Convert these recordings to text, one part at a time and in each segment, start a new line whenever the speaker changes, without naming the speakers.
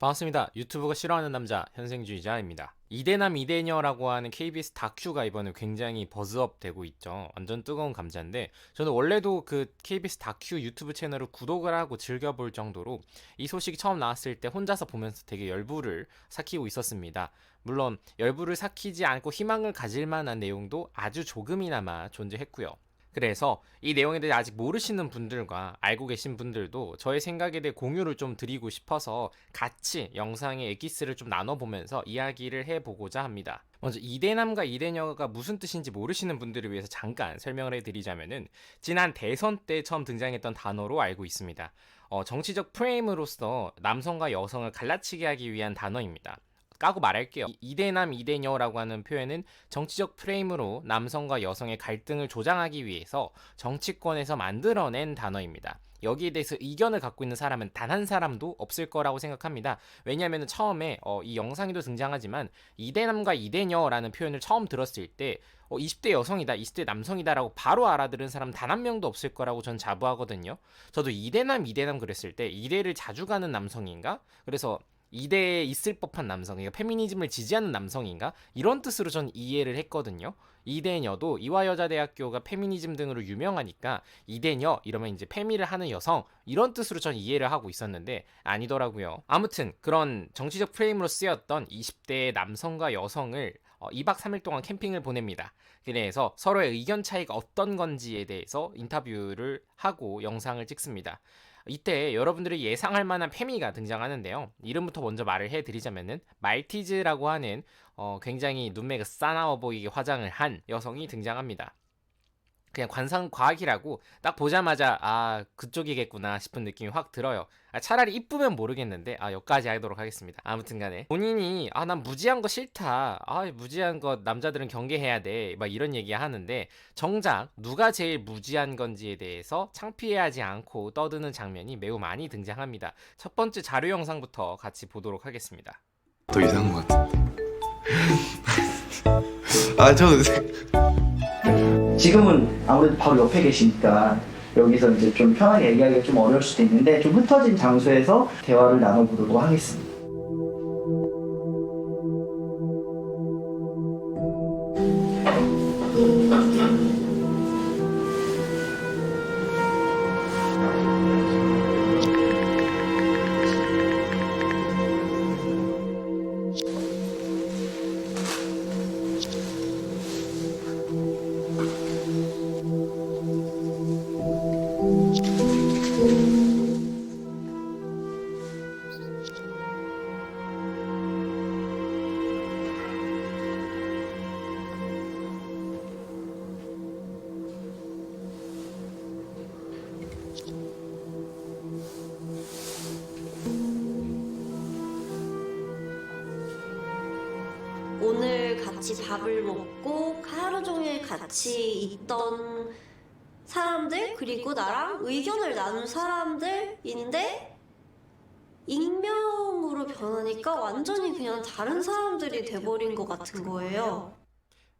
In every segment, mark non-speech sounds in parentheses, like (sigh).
반갑습니다. 유튜브가 싫어하는 남자 현생주의자입니다. 이대남 이대녀라고 하는 KBS 다큐가 이번에 굉장히 버즈업 되고 있죠. 완전 뜨거운 감자인데 저는 원래도 그 KBS 다큐 유튜브 채널을 구독을 하고 즐겨볼 정도로 이 소식이 처음 나왔을 때 혼자서 보면서 되게 열불을 삭히고 있었습니다. 물론 열불을 삭히지 않고 희망을 가질 만한 내용도 아주 조금이나마 존재했고요. 그래서 이 내용에 대해 아직 모르시는 분들과 알고 계신 분들도 저의 생각에 대해 공유를 좀 드리고 싶어서 같이 영상의 에기스를 좀 나눠보면서 이야기를 해보고자 합니다. 먼저 이대남과 이대녀가 무슨 뜻인지 모르시는 분들을 위해서 잠깐 설명을 해드리자면은 지난 대선 때 처음 등장했던 단어로 알고 있습니다. 어, 정치적 프레임으로서 남성과 여성을 갈라치게 하기 위한 단어입니다. 까고 말할게요. 이- 이대남 이대녀라고 하는 표현은 정치적 프레임으로 남성과 여성의 갈등을 조장하기 위해서 정치권에서 만들어낸 단어입니다. 여기에 대해서 의견을 갖고 있는 사람은 단 한 사람도 없을 거라고 생각합니다. 왜냐하면 처음에 어, 이 영상에도 등장하지만 이대남과 이대녀라는 표현을 처음 들었을 때 어, 20대 여성이다, 20대 남성이다라고 바로 알아들은 사람 단 한 명도 없을 거라고 전 자부하거든요. 저도 이대남, 이대남 그랬을 때 이대를 자주 가는 남성인가? 그래서 이대에 있을 법한 남성, 그러니까 페미니즘을 지지하는 남성인가? 이런 뜻으로 전 이해를 했거든요. 이대녀도 이화여자대학교가 페미니즘 등으로 유명하니까 이대녀 이러면 이제 페미를 하는 여성 이런 뜻으로 전 이해를 하고 있었는데 아니더라고요. 아무튼 그런 정치적 프레임으로 쓰였던 20대의 남성과 여성을 어, 2박 3일 동안 캠핑을 보냅니다. 그래서 서로의 의견 차이가 어떤 건지에 대해서 인터뷰를 하고 영상을 찍습니다. 이때 여러분들이 예상할 만한 페미가 등장하는데요. 이름부터 먼저 말을 해드리자면은 말티즈라고 하는 어, 굉장히 눈매가 싸나워 보이게 화장을 한 여성이 등장합니다. 그냥 관상 과학이라고 딱 보자마자 아 그쪽이겠구나 싶은 느낌이 확 들어요. 아, 차라리 이쁘면 모르겠는데 아 여기까지 하도록 하겠습니다. 아무튼간에 본인이 아 난 무지한 거 싫다. 아 무지한 거 남자들은 경계해야 돼. 막 이런 얘기 하는데 정작 누가 제일 무지한 건지에 대해서 창피해하지 않고 떠드는 장면이 매우 많이 등장합니다. 첫 번째 자료 영상부터 같이 보도록 하겠습니다.
더 이상한 것 같은데. (laughs) 아, 저는
지금은 아무래도 바로 옆에 계시니까 여기서 이제 좀 편하게 얘기하기가 좀 어려울 수도 있는데 좀 흩어진 장소에서 대화를 나눠보도록 하겠습니다.
밥을 먹고 하루 종일 같이 있던 사람들 그리고 나랑 의견을 나눈 사람들인데 익명으로 변하니까 완전히 그냥 다른 사람들이 돼버린 것 같은 거예요.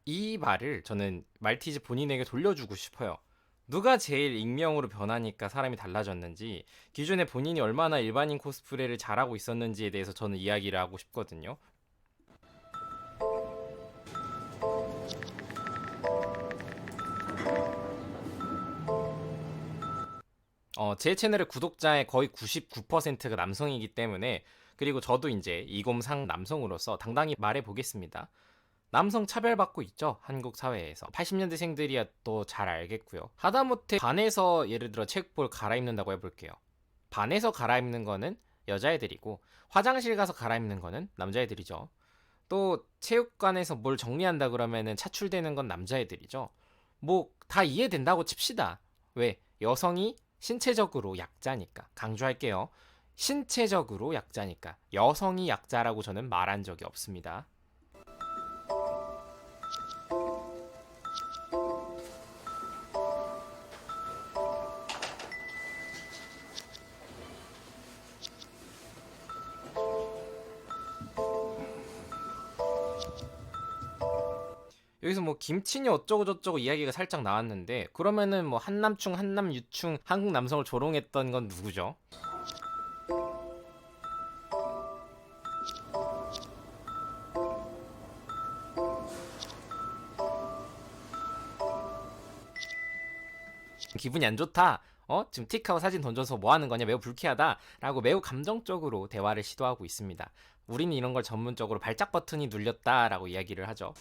이 말을 저는 말티즈 본인에게 돌려주고 싶어요. 누가 제일 익명으로 변하니까 사람이 달라졌는지 기존에 본인이 얼마나 일반인 코스프레를 잘하고 있었는지에 대해서 저는 이야기를 하고 싶거든요. 어, 제 채널의 구독자의 거의 99%가 남성이기 때문에 그리고 저도 이제 이곰상 남성으로서 당당히 말해 보겠습니다. 남성 차별받고 있죠 한국 사회에서. 80년대생들이야 또 잘 알겠고요. 하다못해 반에서 예를 들어 체육복을 갈아입는다고 해볼게요. 반에서 갈아입는 거는 여자애들이고 화장실 가서 갈아입는 거는 남자애들이죠. 또 체육관에서 뭘 정리한다 그러면은 차출되는 건 남자애들이죠. 뭐 다 이해된다고 칩시다. 왜? 여성이 신체적으로 약자니까. 강조할게요. 신체적으로 약자니까. 여성이 약자라고 저는 말한 적이 없습니다 여기서 뭐 김친이 어쩌고저쩌고 이야기가 살짝 나왔는데 그러면은 뭐 한남충 한남유충 한국 남성을 조롱했던 건 누구죠? 기분이 안 좋다. 어? 지금 틱하고 사진 던져서 뭐 하는 거냐? 매우 불쾌하다. 라고 매우 감정적으로 대화를 시도하고 있습니다. 우리는 이런 걸 전문적으로 발작 버튼이 눌렸다. 라고 이야기를 하죠.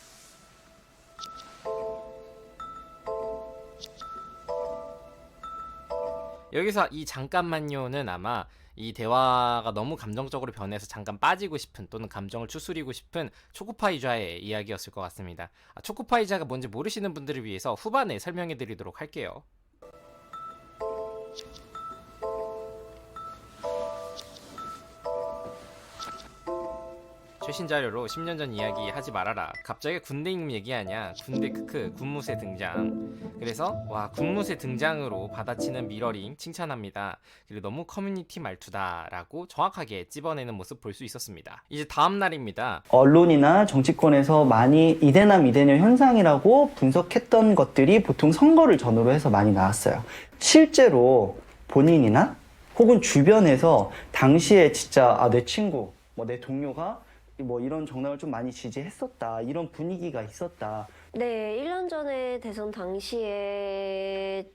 여기서 이 잠깐만요는 아마 이 대화가 너무 감정적으로 변해서 잠깐 빠지고 싶은 또는 감정을 추스리고 싶은 초코파이좌의 이야기였을 것 같습니다. 아, 초코파이좌가 뭔지 모르시는 분들을 위해서 후반에 설명해 드리도록 할게요. 최신 자료로 10년 전 이야기 하지 말아라. 갑자기 군대 임금 얘기하냐? 군대 크크 군무새 등장. 그래서 와 군무새 등장으로 받아치는 미러링 칭찬합니다. 그리고 너무 커뮤니티 말투다라고 정확하게 찝어내는 모습 볼 수 있었습니다. 이제 다음 날입니다.
언론이나 정치권에서 많이 이대남 이대녀 현상이라고 분석했던 것들이 보통 선거를 전후로 해서 많이 나왔어요. 실제로 본인이나 혹은 주변에서 당시에 진짜 아, 내 친구, 뭐 내 동료가 뭐 이런 정당을 좀 많이 지지했었다. 이런 분위기가 있었다.
네, 1년 전에 대선 당시에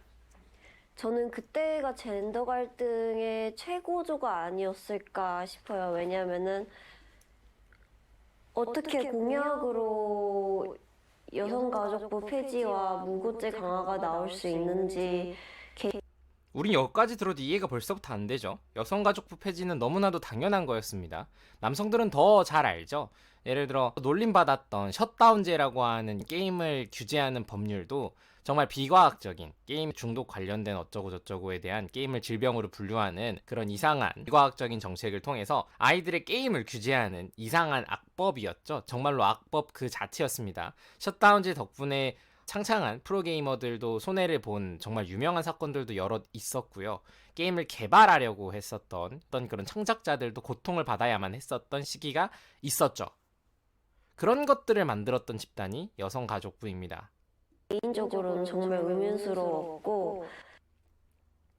저는 그때가 젠더 갈등의 최고조가 아니었을까 싶어요. 왜냐면은 어떻게 공약으로 여성가족부 폐지와 무고죄 강화가 나올 수 있는지
우린 여기까지 들어도 이해가 벌써부터 안 되죠. 여성가족부 폐지는 너무나도 당연한 거였습니다. 남성들은 더 잘 알죠. 예를 들어 놀림받았던 셧다운제라고 하는 게임을 규제하는 법률도 정말 비과학적인 게임 중독 관련된 어쩌고 저쩌고에 대한 게임을 질병으로 분류하는 그런 이상한 비과학적인 정책을 통해서 아이들의 게임을 규제하는 이상한 악법이었죠. 정말로 악법 그 자체였습니다. 셧다운제 덕분에 창창한 프로게이머들도 손해를 본 정말 유명한 사건들도 여럿 있었고요. 게임을 개발하려고 했었던 어떤 그런 창작자들도 고통을 받아야만 했었던 시기가 있었죠. 그런 것들을 만들었던 집단이 여성가족부입니다.
개인적으로는 정말 의문스러웠고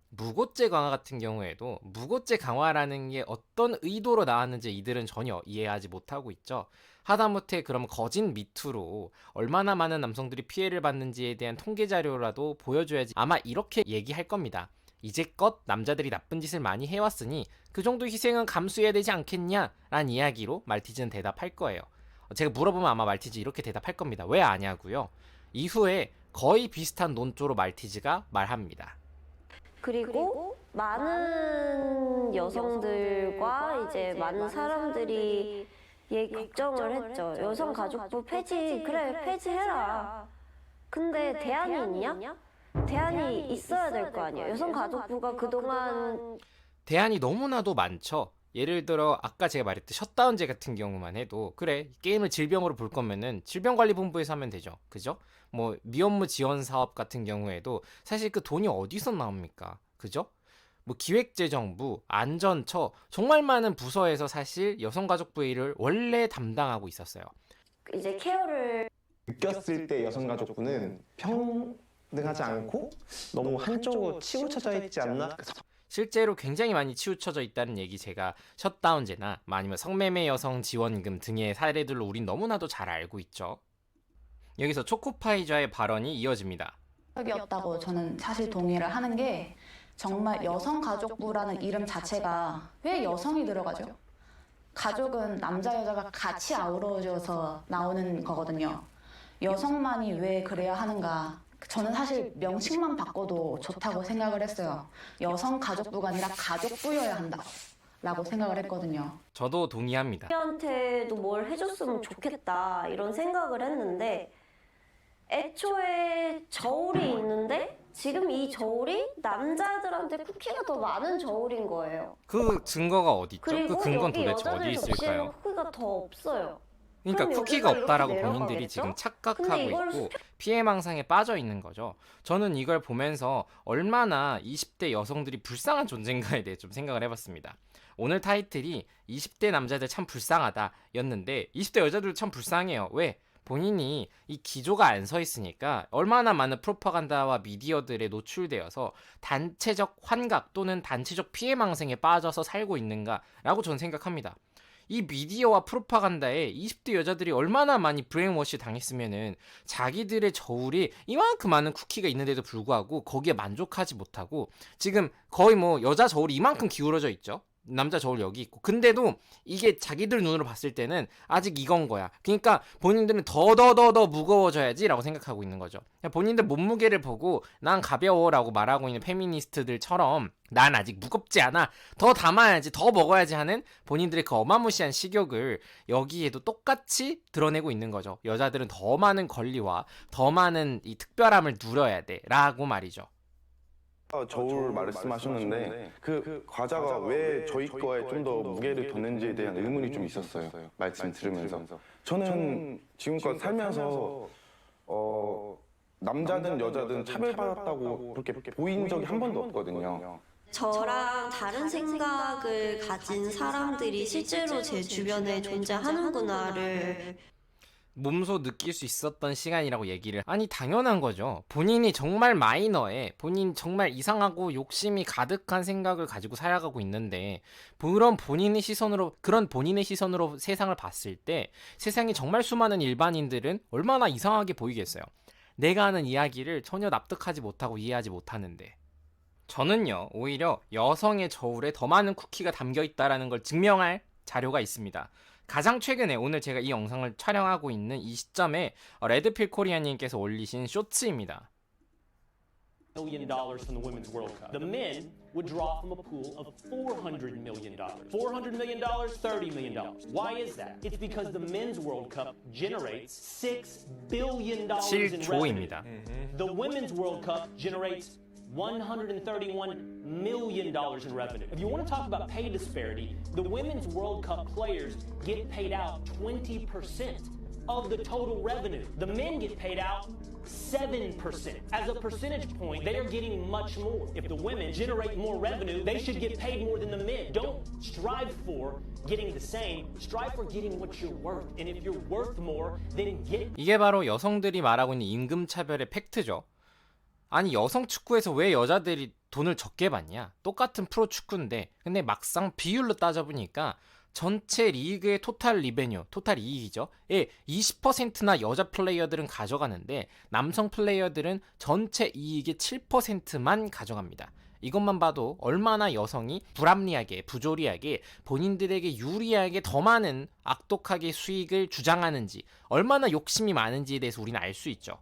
무고죄 강화 같은 경우에도 무고죄 강화라는 게 어떤 의도로 나왔는지 이들은 전혀 이해하지 못하고 있죠. 하다못해 그럼 거짓 미투로 얼마나 많은 남성들이 피해를 받는지에 대한 통계 자료라도 보여줘야지 아마 이렇게 얘기할 겁니다. 이제껏 남자들이 나쁜 짓을 많이 해왔으니 그 정도 희생은 감수해야 되지 않겠냐? 라는 이야기로 말티즈는 대답할 거예요. 제가 물어보면 아마 말티즈 이렇게 대답할 겁니다. 왜 아냐고요? 이후에 거의 비슷한 논조로 말티즈가 말합니다.
그리고 많은 여성들과 이제 많은 사람들이 얘 걱정을 했죠. 여성 가족부 폐지 그래 폐지해라. 근데 대안이 있냐? 대안이 있어야 될 거 아니야. 여성 가족부가 그동안
대안이 너무나도 많죠. 예를 들어 아까 제가 말했던 셧다운제 같은 경우만 해도 그래 게임을 질병으로 볼 거면은 질병관리본부에서 하면 되죠. 그죠? 뭐 미업무 지원 사업 같은 경우에도 사실 그 돈이 어디서 나옵니까? 그죠? 뭐 기획재정부, 안전처 정말 많은 부서에서 사실 여성가족부 일을 원래 담당하고 있었어요.
이제 케어를
느꼈을 때 여성가족부는 평등하지 않고 너무 한쪽으로 치우쳐져 있지 않나?
실제로 굉장히 많이 치우쳐져 있다는 얘기 제가 셧다운제나 뭐 아니면 성매매 여성 지원금 등의 사례들로 우린 너무나도 잘 알고 있죠. 여기서 초코파이자의 발언이 이어집니다.
적이었다고 저는 사실 동의를 하는 게 정말 여성가족부라는 이름 자체가 왜 여성이 들어가죠? 가족은 남자 여자가 같이 아우러져서 나오는 거거든요. 여성만이 왜 그래야 하는가? 저는 사실 명칭만 바꿔도 좋다고 생각을 했어요. 여성 가족부가 아니라 가족부여야 한다 라고 생각을 했거든요.
저도 동의합니다.
우리한테도 뭘 해줬으면 좋겠다 이런 생각을 했는데 애초에 저울이 있는데 지금 이 저울이 남자들한테 쿠키가 더 많은 저울인 거예요.
그 증거가 어디 있죠? 그
그리고
근거는
여기
도대체 어디
여자들 접시에는
있을까요?
쿠키가 더 없어요.
그러니까
그럼
쿠키가
여기가
없다라고
이렇게
본인들이
내려가겠죠?
지금 착각하고
근데 이걸
있고 피해망상에 빠져 있는 거죠. 저는 이걸 보면서 얼마나 20대 여성들이 불쌍한 존재인가에 대해 좀 생각을 해봤습니다. 오늘 타이틀이 20대 남자들 참 불쌍하다 였는데 20대 여자들 참 불쌍해요. 왜? 본인이 이 기조가 안 서 있으니까 얼마나 많은 프로파간다와 미디어들에 노출되어서 단체적 환각 또는 단체적 피해망상에 빠져서 살고 있는가라고 저는 생각합니다. 이 미디어와 프로파간다에 20대 여자들이 얼마나 많이 브레인워시 당했으면은 자기들의 저울이 이만큼 많은 쿠키가 있는데도 불구하고 거기에 만족하지 못하고 지금 거의 뭐 여자 저울이 이만큼 기울어져 있죠. 남자 저울 여기 있고. 근데도 이게 자기들 눈으로 봤을 때는 아직 이건 거야. 그러니까 본인들은 더 더 더 더 무거워져야지 라고 생각하고 있는 거죠. 그냥 본인들 몸무게를 보고 난 가벼워 라고 말하고 있는 페미니스트들처럼 난 아직 무겁지 않아. 더 담아야지 더 먹어야지 하는 본인들의 그 어마무시한 식욕을 여기에도 똑같이 드러내고 있는 거죠. 여자들은 더 많은 권리와 더 많은 이 특별함을 누려야 돼. 라고 말이죠.
아, 저울 말씀하셨는데 그 과자가 왜 저희 거에 좀 더 무게를 뒀는지에 대한 의문이 좀 있었어요. 말씀 들으면서 저는 지금껏 살면서 어 남자든 여자든 차별받았다고 그렇게 보인 적이 한 번도 없거든요.
저랑 다른 생각을 가진 사람들이 실제로 제 주변에 존재하는구나를
몸소 느낄 수 있었던 시간이라고 얘기를. 아니 당연한 거죠. 본인이 정말 마이너에 본인 정말 이상하고 욕심이 가득한 생각을 가지고 살아가고 있는데 그런 본인의 시선으로 그런 본인의 시선으로 세상을 봤을 때 세상에 정말 수많은 일반인들은 얼마나 이상하게 보이겠어요. 내가 하는 이야기를 전혀 납득하지 못하고 이해하지 못하는데. 저는요 오히려 여성의 저울에 더 많은 쿠키가 담겨 있다라는 걸 증명할 자료가 있습니다 가장 최근에 오늘 제가 이 영상을 촬영하고 있는 이 시점에 어, 레드필 코리아님께서 올리신 쇼츠입니다.
million dollars from the Women's World Cup. The men would draw from a pool of $400 million. $400 million, $30 million. Why is that? It's because the Men's World Cup generates $6 billion in revenue.
7조입니다.
The Women's World Cup generates $131 million in revenue. If you want to talk about pay disparity, the Women's World Cup players get paid out 20% of the total revenue. The men get paid out 7%. As a percentage point, they are getting much more. If the women generate more revenue, they should get paid more than the men. Don't strive for getting the same, strive for getting what you're worth. And if you're worth more, then get
이게 바로 여성들이 말하고 있는 임금 차별의 팩트죠. 아니 여성 축구에서 왜 여자들이 돈을 적게 받냐? 똑같은 프로 축구인데 근데 막상 비율로 따져보니까 전체 리그의 토탈 리베뉴, 토탈 이익이죠. 예, 20%나 여자 플레이어들은 가져가는데 남성 플레이어들은 전체 이익의 7%만 가져갑니다. 이것만 봐도 얼마나 여성이 불합리하게, 부조리하게, 본인들에게 유리하게 더 많은 악독하게 수익을 주장하는지, 얼마나 욕심이 많은지에 대해서 우리는 알 수 있죠.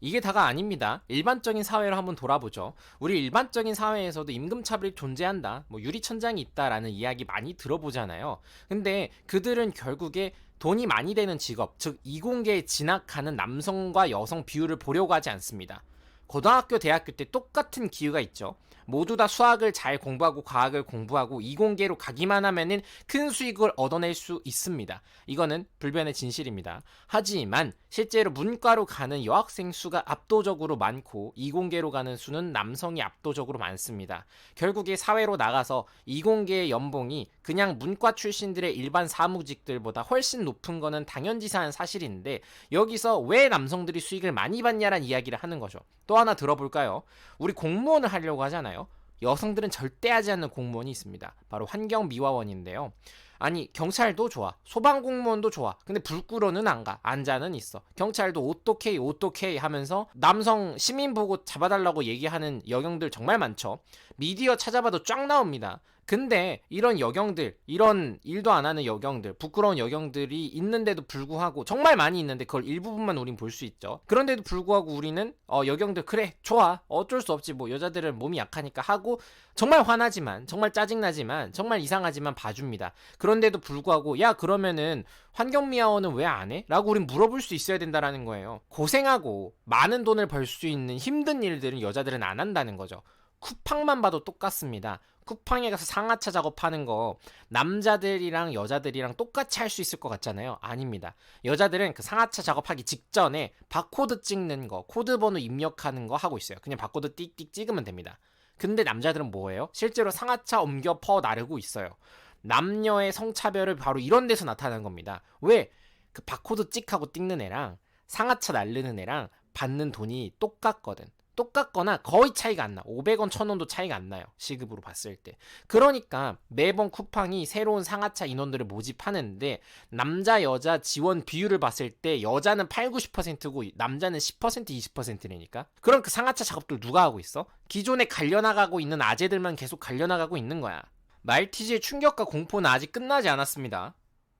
이게 다가 아닙니다. 일반적인 사회로 한번 돌아보죠. 우리 일반적인 사회에서도 임금차별이 존재한다. 뭐 유리천장이 있다라는 이야기 많이 들어보잖아요. 근데 그들은 결국에 돈이 많이 되는 직업, 즉 이공계에 진학하는 남성과 여성 비율을 보려고 하지 않습니다. 고등학교, 대학교 때 똑같은 기회가 있죠. 모두 다 수학을 잘 공부하고 과학을 공부하고 이공계로 가기만 하면은 큰 수익을 얻어낼 수 있습니다. 이거는 불변의 진실입니다. 하지만 실제로 문과로 가는 여학생 수가 압도적으로 많고 이공계로 가는 수는 남성이 압도적으로 많습니다. 결국에 사회로 나가서 이공계의 연봉이 그냥 문과 출신들의 일반 사무직들보다 훨씬 높은 거는 당연지사한 사실인데 여기서 왜 남성들이 수익을 많이 받냐란 이야기를 하는 거죠. 또 하나 들어볼까요? 우리 공무원을 하려고 하잖아요. 여성들은 절대 하지 않는 공무원이 있습니다. 바로 환경미화원인데요. 아니 경찰도 좋아. 소방공무원도 좋아. 근데 불 끄러는 안가. 안자는 있어. 경찰도 어떻게 어떻게 하면서 남성 시민 보고 잡아달라고 얘기하는 여경들 정말 많죠. 미디어 찾아봐도 쫙 나옵니다 근데 이런 여경들 이런 일도 안 하는 여경들 부끄러운 여경들이 있는데도 불구하고 정말 많이 있는데 그걸 일부분만 우린 볼 수 있죠. 그런데도 불구하고 우리는 어 여경들 그래 좋아. 어쩔 수 없지. 뭐 여자들은 몸이 약하니까 하고 정말 화나지만 정말 짜증나지만 정말 이상하지만 봐줍니다. 그런데도 불구하고 야 그러면은 환경미화원은 왜 안 해? 라고 우린 물어볼 수 있어야 된다라는 거예요. 고생하고 많은 돈을 벌 수 있는 힘든 일들은 여자들은 안 한다는 거죠 쿠팡만 봐도 똑같습니다 쿠팡에 가서 상하차 작업하는 거 남자들이랑 여자들이랑 똑같이 할 수 있을 것 같잖아요. 아닙니다. 여자들은 그 상하차 작업하기 직전에 바코드 찍는 거, 코드 번호 입력하는 거 하고 있어요. 그냥 바코드 띡띡 찍으면 됩니다. 근데 남자들은 뭐예요? 실제로 상하차 옮겨 퍼 나르고 있어요. 남녀의 성차별을 바로 이런 데서 나타나는 겁니다. 왜? 그 바코드 찍하고 찍는 애랑 상하차 날르는 애랑 받는 돈이 똑같거든. 똑같거나 거의 차이가 안 나. 500원, 1000원도 차이가 안 나요. 시급으로 봤을 때. 그러니까 매번 쿠팡이 새로운 상하차 인원들을 모집하는데 남자 여자 지원 비율을 봤을 때 여자는 8, 90%고 남자는 10%, 20%라니까. 그럼 그 상하차 작업들 누가 하고 있어? 기존에 갈려나가고 있는 아재들만 계속 갈려나가고 있는 거야. 말티즈의 충격과 공포는 아직 끝나지 않았습니다.